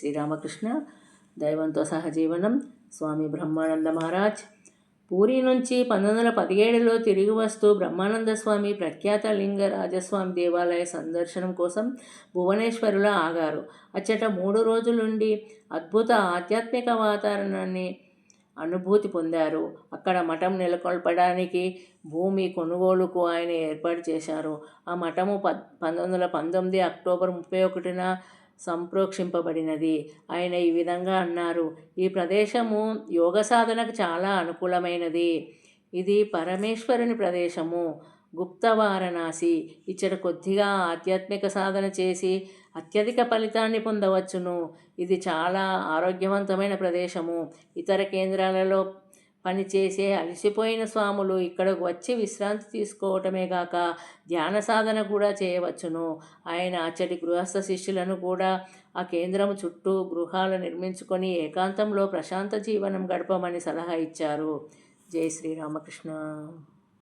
శ్రీరామకృష్ణ దైవంతో సహజీవనం. స్వామి బ్రహ్మానంద మహారాజ్. పూరి నుంచి పంతొమ్మిది వందల పదిహేడులో తిరిగి వస్తూ బ్రహ్మానంద స్వామి ప్రఖ్యాత లింగ రాజస్వామి దేవాలయ సందర్శనం కోసం భువనేశ్వరులో ఆగారు. అచ్చట మూడు రోజులుండి అద్భుత ఆధ్యాత్మిక వాతావరణాన్ని అనుభూతి పొందారు. అక్కడ మఠం నెలకొల్పడానికి భూమి కొనుగోలుకు ఆయన ఏర్పాటు చేశారు. ఆ మఠము పద్ పంతొమ్మిది వందల పంతొమ్మిది అక్టోబర్ ముప్పై ఒకటిన సంప్రోక్షింపబడినది. ఆయన ఈ విధంగా అన్నారు ఈ ప్రదేశము యోగ సాధనకు చాలా అనుకూలమైనది. ఇది పరమేశ్వరుని ప్రదేశము. గుప్త వారణాసి ఇచ్చట కొద్దిగా ఆధ్యాత్మిక సాధన చేసి అత్యధిక ఫలితాన్ని పొందవచ్చును. ఇది చాలా ఆరోగ్యవంతమైన ప్రదేశము. ఇతర కేంద్రాలలో పనిచేసే అలసిపోయిన స్వాములు ఇక్కడకు వచ్చి విశ్రాంతి తీసుకోవటమే కాక ధ్యాన సాధన కూడా చేయవచ్చును. ఆయన అచ్చటి గృహస్థ శిష్యులను కూడా ఆ కేంద్రం చుట్టూ గృహాలు నిర్మించుకొని ఏకాంతంలో ప్రశాంత జీవనం గడపమని సలహా ఇచ్చారు. జై శ్రీరామకృష్ణ